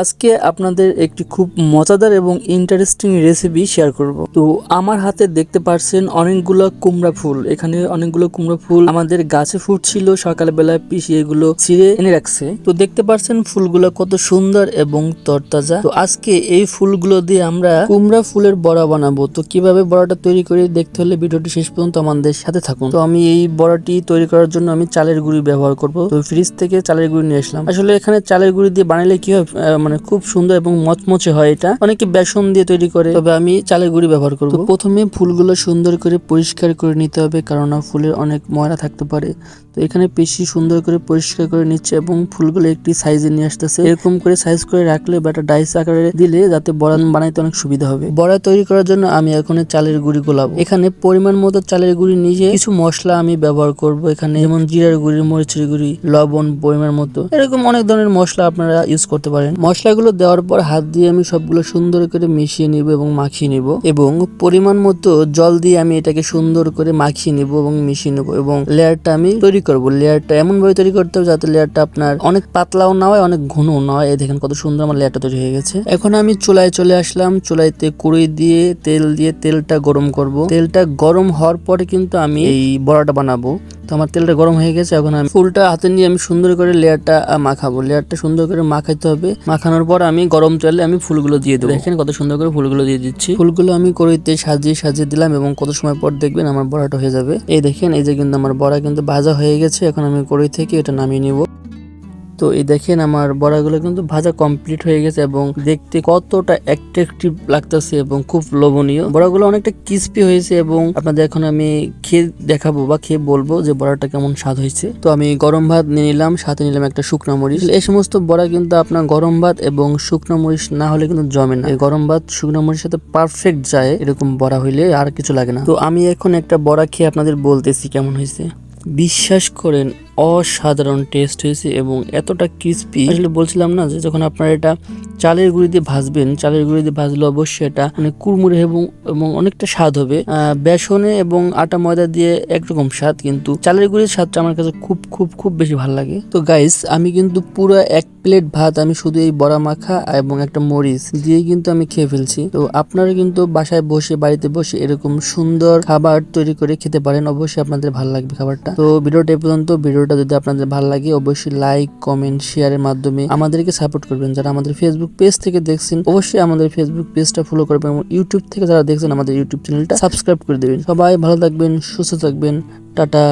আজকে আপনাদের একটি খুব মজাদার এবং ইন্টারেস্টিং রেসিপি শেয়ার করব। তো আমার হাতে দেখতে পারছেন অনেকগুলো কুমড়া ফুল। এখানে অনেকগুলো কুমড়া ফুল আমাদের গাছে ফুটছিল সকালবেলা পিসি এগুলো ছিঁড়ে এনে রাখছে। তো দেখতে পারছেন ফুলগুলো কত সুন্দর এবং তরতাজা। তো আজকে এই ফুলগুলো দিয়ে আমরা কুমড়া ফুলের বড়া বানাবো। তো কীভাবে বড়াটা তৈরি করে দেখতে হলে ভিডিওটি শেষ পর্যন্ত আমাদের সাথে থাকুন। তো আমি এই বড়াটি তৈরি করার জন্য আমি চালের গুঁড়ি ব্যবহার করব। তো ফ্রিজ থেকে চালের গুঁড়ি নিয়ে আসলাম। আসলে এখানে চালের গুঁড়ি দিয়ে বানাইলে কি হয়? মানে খুব সুন্দর এবং মচমচে হয় এটা। অনেকে বেসন দিয়ে তৈরি করে। তবে আমি চালের গুঁড়ি ব্যবহার করব। প্রথমে ফুলগুলো সুন্দর করে পরিষ্কার করে নিতে হবে, কারণ ফুলের অনেক ময়লা থাকতে পারে। তো এখানে পেশি সুন্দর করে পরিষ্কার করে নিচ্ছে এবং ফুলগুলো একটি সাইজে নিয়ে আসতেছে। এরকম করে সাইজ করে রাখলে বা ডাইস আকারে দিলে যাতে বড়া বানাইতে অনেক সুবিধা হবে। বড়া তৈরি করার জন্য আমি এখন চালের গুঁড়ি গোলাবো। এখানে পরিমাণ মতো চালের গুঁড়ি নিয়ে কিছু মশলা আমি ব্যবহার করব এখানে, যেমন জিরার গুঁড়ি, মরিচের গুঁড়ি, লবণ পরিমাণ মতো। এরকম অনেক ধরনের মশলা আপনারা ইউজ করতে পারেন। মশলাগুলো দেওয়ার পর হাত দিয়ে আমি সবগুলো সুন্দর করে মিশিয়ে নিব এবং মাখিয়ে নিব এবং পরিমাণ মতো জল দিয়ে আমি এটাকে সুন্দর করে মাখিয়ে নিব এবং মিশিয়ে নেব এবং লেয়ারটা আমি তৈরি করব। লেয়ারটা এমন ভাবে তৈরি করতে হবে যাতে লেয়ারটা আপনার অনেক পাতলাও না হয়, অনেক ঘনও না হয়। এই দেখেন কত সুন্দর আমার লেয়ারটা তৈরি হয়ে গেছে। এখন আমি চুলায় চলে আসলাম। চুলাইতে কুড়ি দিয়ে তেল দিয়ে তেলটা গরম করব। তেলটা গরম হওয়ার পরে কিন্তু আমি এই বড়াটা বানাবো। তো আমার তেলটা গরম হয়ে গেছে, এখন আমি ফুলটা হাতে নিয়ে আমি সুন্দর করে লেয়ারটা মাখাবো। লেয়ারটা সুন্দর করে মাখাইতে হবে। মাখানোর পর আমি গরম তেলে আমি ফুলগুলো দিয়ে দেবো। দেখেন কত সুন্দর করে ফুলগুলো দিয়ে দিচ্ছি। ফুলগুলো আমি কড়াইতে সাজিয়ে সাজিয়ে দিলাম এবং কত সময় পর দেখবেন আমার বড়াটা হয়ে যাবে। এই দেখেন, এই যে কিন্তু আমার বড়া কিন্তু ভাজা হয়ে গেছে। এখন আমি কড়াই থেকে এটা নামিয়ে নিব। তো এই দেখেন আমার বড়াগুলো কিন্তু ভাজা কমপ্লিট হয়ে গেছে এবং দেখতে কতটা অ্যাট্রাকটিভ লাগতেছে এবং খুব লোভনীয়। বড়াগুলো অনেকটা ক্রিস্পি হয়েছে এবং আপনাদের এখন আমি খেয়ে দেখাবো বা খেয়ে বলব যে বড়াটা কেমন স্বাদ হয়েছে। তো আমি গরম ভাত নিয়ে নিলাম, সাথে নিলাম একটা শুকনো মরিচ। এই সমস্ত বড়া কিন্তু আপনার গরম ভাত এবং শুকনো মরিচ না হলে কিন্তু জমে না। এই গরম ভাত, শুকনো মরিচের সাথে পারফেক্ট যায় এরকম বড়া হইলে আর কিছু লাগে না। তো আমি এখন একটা বড়া খেয়ে আপনাদের বলতেছি কেমন হয়েছে। বিশ্বাস করেন অসাধারণ টেস্ট হয়েছে এবং এতটা ক্রিস্পি আসলে বলছিলাম না যে যখন আপনারা এটা চালের গুঁড়ি দিয়ে ভাজবেন, চালের গুঁড়ি দিয়ে ভাজলে অবশ্যই এটা মানে কুড়মুড়ে এবং এবং অনেকটা স্বাদ হবে। বেসনে এবং আটা ময়দা দিয়ে একরকম স্বাদ, কিন্তু চালের গুঁড়ির স্বাদটা আমার কাছে খুব খুব খুব বেশি ভালো লাগে। তো গাইস আমি কিন্তু পুরো এক প্লেট ভাত, আমি শুধু এই বড়া মাখা এবং একটা মরিচ দিয়ে কিন্তু আমি খেয়ে ফেলছি। তো আপনারা কিন্তু বাসায় বসে, বাড়িতে বসে এরকম সুন্দর খাবার তৈরি করে খেতে পারেন। অবশ্যই আপনাদের ভালো লাগবে খাবারটা। তো ভিডিওটা এই পর্যন্ত ভিডিওটা যদি আপনাদের ভালো লাগে, অবশ্যই লাইক কমেন্ট শেয়ারের মাধ্যমে আমাদেরকে সাপোর্ট করবেন। যারা আমাদের ফেসবুক পেজ থেকে দেখছেন, অবশ্যই আমাদের ফেসবুক পেজটা ফলো করবেন এবং ইউটিউব থেকে যারা দেখছেন আমাদের ইউটিউব চ্যানেলটা সাবস্ক্রাইব করে দেবেন। সবাই ভালো থাকবেন, সুস্থ থাকবেন। টাটা।